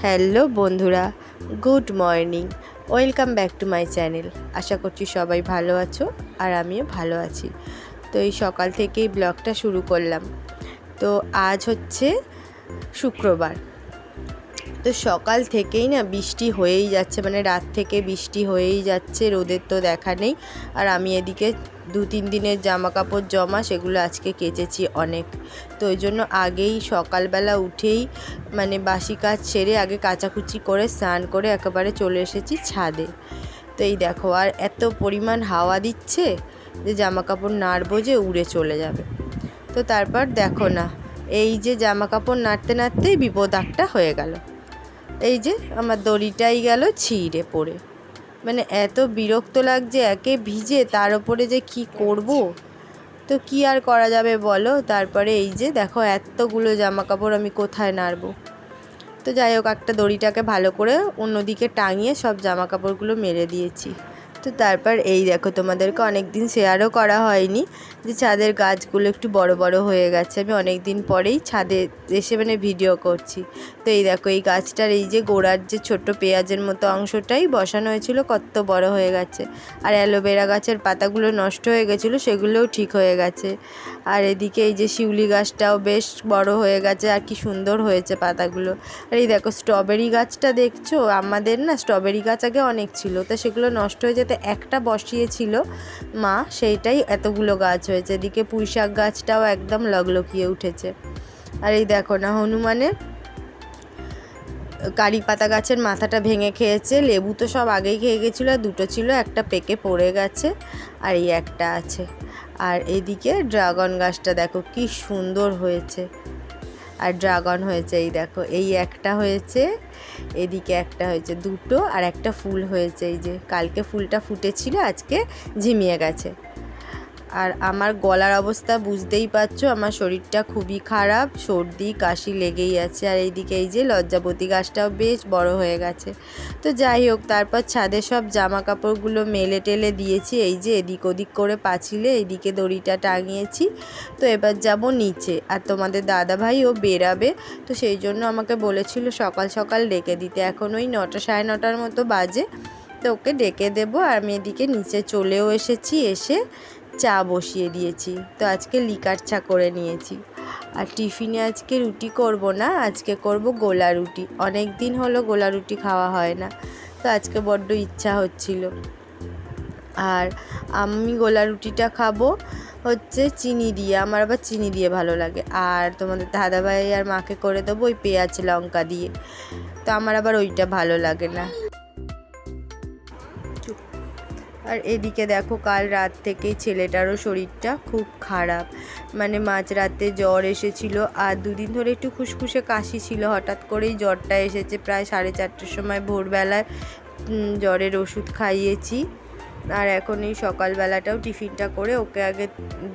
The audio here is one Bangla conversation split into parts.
হ্যালো বন্ধুরা, good morning. Welcome back to my channel. আশা করছি সবাই ভালো আছো আর আমিও ভালো আছি। তো এই সকাল থেকেই ব্লগটা শুরু করলাম। তো আজ হচ্ছে শুক্রবার। তো সকাল থেকেই না বৃষ্টি হয়েই যাচ্ছে মানে রাত থেকে বৃষ্টি হয়েই যাচ্ছে, রোদের তো দেখা নেই। আর আমি এদিকে দু তিন দিনের জামা কাপড় জমা সেগুলো আজকে কেচেছি অনেক। তো ওই জন্য আগেই সকালবেলা উঠেই মানে বাসি কাজ সেরে আগে কাচাকুচি করে স্নান করে একেবারে চলে এসেছি ছাদে। তো এই দেখো, আর এত পরিমাণ হাওয়া দিচ্ছে যে জামা কাপড় নাড়বো যে উড়ে চলে যাবে। তো তারপর দেখো না, এই যে জামা কাপড় নাড়তে নাড়তেই বিপদ একটা হয়ে গেল। এই যে আমার দড়িটাই গেল ছিঁড়ে পড়ে। মানে এত বিরক্ত লাগছে একে ভিজে, তার ওপরে যে কি করব? তো কি আর করা যাবে বলো? তারপরে এই যে দেখো এতগুলো জামা কাপড় আমি কোথায় নাড়ব? তো যাই হোক, একটা দড়িটাকে ভালো করে অন্যদিকে টাঙিয়ে সব জামা কাপড়গুলো মেরে দিয়েছি। তো তারপর এই দেখো, তোমাদেরকে অনেক দিন শেয়ারও করা হয়নি যে ছাদের গাছগুলো একটু বড় বড় হয়ে গেছে। আমি অনেক দিন পরেই ছাদে এসে মানে ভিডিও করছি। তো এই দেখো, এই গাছটার এই যে গোড়ার যে ছোট্ট পেঁয়াজের মতো অংশটাই বসানো হয়েছিল, কত বড় হয়ে গেছে। আর অ্যালোভেরা গাছের পাতাগুলো নষ্ট হয়ে গেছিল, সেগুলোও ঠিক হয়ে গেছে। আর এদিকে এই যে শিউলি গাছটাও বেশ বড় হয়ে গেছে, আর কি সুন্দর হয়েছে পাতাগুলো। আর এই দেখো স্ট্রবেরি গাছটা দেখছ? আমাদের না স্ট্রবেরি গাছ আগে অনেক ছিল, তো সেগুলো নষ্ট হয়ে যেতে একটা বসিয়েছিল মা, সেইটাই এতগুলো গাছ হয়েছে। এদিকে পুঁই শাক গাছটাও একদম লগলকিয়ে উঠেছে। আর এই দেখো না, হনুমানের কারি পাতা গাছের মাথাটা ভেঙে খেয়েছে। লেবু তো সব আগেই খেয়ে গেছিল, আর দুটো ছিল, একটা পেকে পড়ে গেছে, আর এই একটা আছে। আর এদিকে ড্রাগন গাছটা দেখো, কি সুন্দর হয়েছে। আর ড্রাগন হয়েছে, এই দেখো, এই একটা হয়েছে, এদিকে একটা হয়েছে দুটো, আর একটা ফুল হয়েছে, এই যে, কালকে ফুলটা ফুটেছিল, আজকে ঝিমিয়ে গেছে। আর আমার গলার অবস্থা বুঝতেই পারছ, আমার শরীরটা খুবই খারাপ, সর্দি, কাশি লেগেই আছে। আর এইদিকে এই যে লজ্জাপতি গাছটাও বেশ বড় হয়ে গেছে। তো যাই হোক, তারপর ছাদে সব জামা কাপড়গুলো মেলে টেলে দিয়েছি। এই যে এদিক ওদিক করে পাঁচিলে এইদিকে দড়িটা টাঙিয়েছি। তো এবার যাব নিচে। আর তোমাদের দাদা ভাইও বেরাবে, তো সেই জন্য আমাকে বলেছিল সকাল সকাল ডেকে দিতে। এখন ওই নটা সাড়ে নটার মতো বাজে, তো ওকে ডেকে দেবো। আর আমি এদিকে নিচে চলেও এসেছি, এসে চা বসিয়ে দিয়েছি। তো আজকে লিকার চা করে নিয়েছি। আর টিফিনে আজকে রুটি করব না, আজকে করব গোলা রুটি। অনেক দিন হলো গোলা রুটি খাওয়া হয় না, তো আজকে বড্ড ইচ্ছা হচ্ছিল। আর আমি গোলা রুটিটা খাব হচ্ছে চিনি দিয়ে, আমার আবার চিনি দিয়ে ভালো লাগে। আর তোমাদের দাদাভাই আর মাকে করে দেবো ওই পেঁয়াজ লঙ্কা দিয়ে, তো আমার আবার ওইটা ভালো লাগে না। আর এদিকে দেখো, কাল রাত থেকেই ছেলেটারও শরীরটা খুব খারাপ। মানে মাঝরাতে জ্বর এসেছিল আর দুদিন ধরে একটু খুসখুসে কাশি ছিল। হঠাৎ করেই জ্বরটা এসেছে প্রায় সাড়ে চারটের সময় ভোরবেলায়। জ্বরের ওষুধ খাইয়েছি। আর এখন এই সকালবেলাটাও টিফিনটা করে ওকে আগে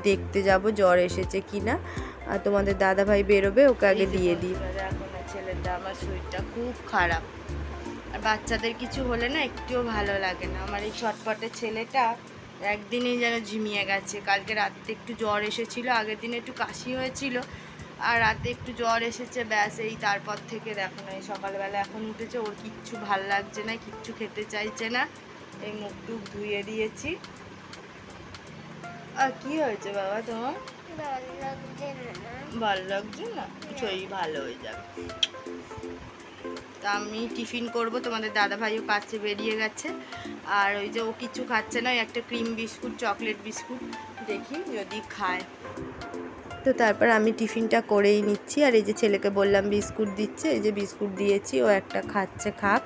দেখতে যাব জ্বর এসেছে কি না আর তোমাদের দাদাভাই বেরোবে, ওকে আগে দিয়ে দিই। এখন ছেলেটা, আমার শরীরটা খুব খারাপ। আর বাচ্চাদের কিছু হলে না একটুও ভালো লাগে না। আমার এই ছটপটে ছেলেটা একদিনেই যেন ঝিমিয়ে গেছে। কালকে রাতে একটু জ্বর এসেছিল আগের দিন একটু কাশি হয়েছিল আর রাতে একটু জ্বর এসেছে ব্যাস এই তারপর থেকে দেখো না এই সকালবেলা এখন উঠেছে ওর কিচ্ছু ভালো লাগছে না কিচ্ছু খেতে চাইছে না। এই মুখ টুক ধুয়ে দিয়েছি। আর কি হয়েছে বাবা তোমার? ভালো লাগছে না। শরীর ভালো হয়ে যাবে। তা আমি টিফিন করব, তোমাদের দাদা ভাইও কাছে বেরিয়ে গেছে। আর ওই যে ও কিছু খাচ্ছে না একটা ক্রিম বিস্কুট, চকলেট বিস্কুট, দেখি যদি খায়। তো তারপর আমি টিফিনটা করেই নিচ্ছি। আর এই যে ছেলেকে বললাম বিস্কুট দিচ্ছে, এই যে বিস্কুট দিয়েছি, ও একটা খাচ্ছে, খাক।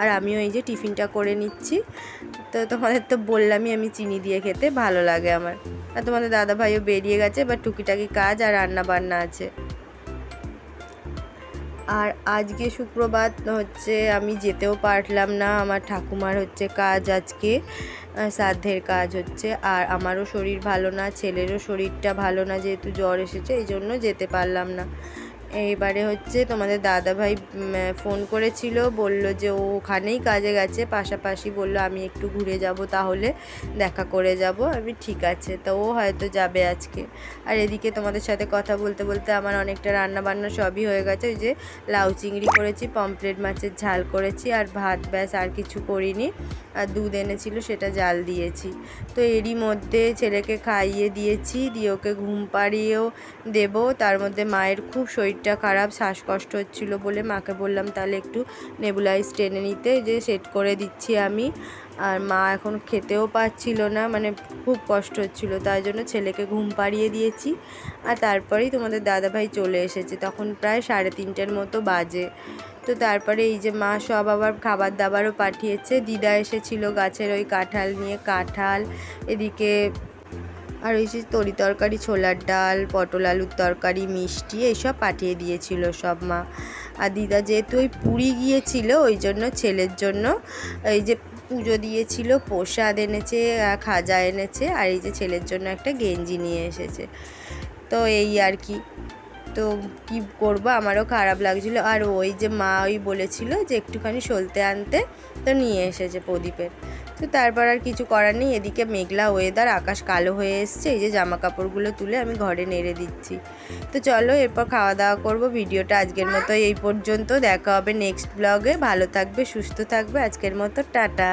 আর আমিও এই যে টিফিনটা করে নিচ্ছি। তো তোমাদের তো বললামই আমি চিনি দিয়ে খেতে, ভালো লাগে আমার। আর তোমাদের দাদা ভাইও বেরিয়ে গেছে, এবার টুকিটাকি কাজ আর রান্না বান্না আছে। আর আজকে শুক্রবার হচ্ছে আমি যেতেও পারলাম না। আমার ঠাকুমার হচ্ছে কাজ আজকে সাধ্যের কাজ হচ্ছে। আর আমারও শরীর ভালো না, ছেলেরও শরীরটা ভালো না, যেহেতু জ্বর এসেছে, এই জন্য যেতে পারলাম না। এইবারে হচ্ছে তোমাদের দাদাভাই ফোন করেছিল, বলল যে ও ওখানেই কাজে গেছে, পাশাপাশি বলল আমি একটু ঘুরে যাব, তাহলে দেখা করে যাব। আমি ঠিক আছে, তো ও হয়তো যাবে আজকে। আর এদিকে তোমাদের সাথে কথা বলতে বলতে আমার অনেকটা রান্না বান্না সবই হয়ে গেছে, ওই যে লাউ চিংড়ি করেছি, পমফ্রেট মাছের ঝাল করেছি, আর ভাত ব্যাস আর কিছু করিনি। আর দুধ এনেছিল, সেটা জাল দিয়েছি। তো এরই মধ্যে ছেলেকে খাইয়ে দিয়েছি, দিয়ে ওকে ঘুম পাড়িয়েও দেবো। তার মধ্যে মায়ের খুব শরীরটা খারাপ, শ্বাসকষ্ট হচ্ছিল বলে মাকে বললাম, তাহলে একটু নেবুলাইজ টেনে নিতে যে সেট করে দিচ্ছি আমি। আর মা এখন খেতেও পাচ্ছিল না মানে খুব কষ্ট হচ্ছিল, তাই জন্য ছেলেকে ঘুম পাড়িয়ে দিয়েছি। আর তারপরেই তোমাদের দাদাভাই চলে এসেছে, তখন প্রায় সাড়ে তিনটের মতো বাজে। তো তারপরে এই যে মা সব আবার খাবার দাবারও পাঠিয়েছে, দিদা এসেছিল গাছের ওই কাঁঠাল নিয়ে, কাঁঠাল, এদিকে আর ওই যে তরি তরকারি, ছোলার ডাল, পটল আলুর তরকারি, মিষ্টি এইসব পাঠিয়ে দিয়েছিল সব মা। আর দিদা যেহেতু ওই পুরী গিয়েছিল, ওই জন্য ছেলের জন্য এই যে পুজো দিয়েছিল, প্রসাদ এনেছে খাজা এনেছে, আর এই যে ছেলের জন্য একটা গেঞ্জি নিয়ে এসেছে। তো এই আর কি। তো কি করব, আমারও খারাপ লাগছিল। আর ওই যে মা ওই বলেছিল যে একটুখানি সলতে আনতে তো নিয়ে এসেছে প্রদীপের। তো তারপর আর কিছু করার নেই। এদিকে মেঘলা ওয়েদার আকাশ কালো হয়ে এসছে। এই যে জামা কাপড়গুলো তুলে আমি ঘরে নেড়ে দিচ্ছি। তো চলো এরপর খাওয়া দাওয়া করব। ভিডিওটা আজকের মতো এই পর্যন্ত। দেখা হবে নেক্সট ব্লগে ভালো থাকবে, সুস্থ থাকবে। আজকের মতো টাটা।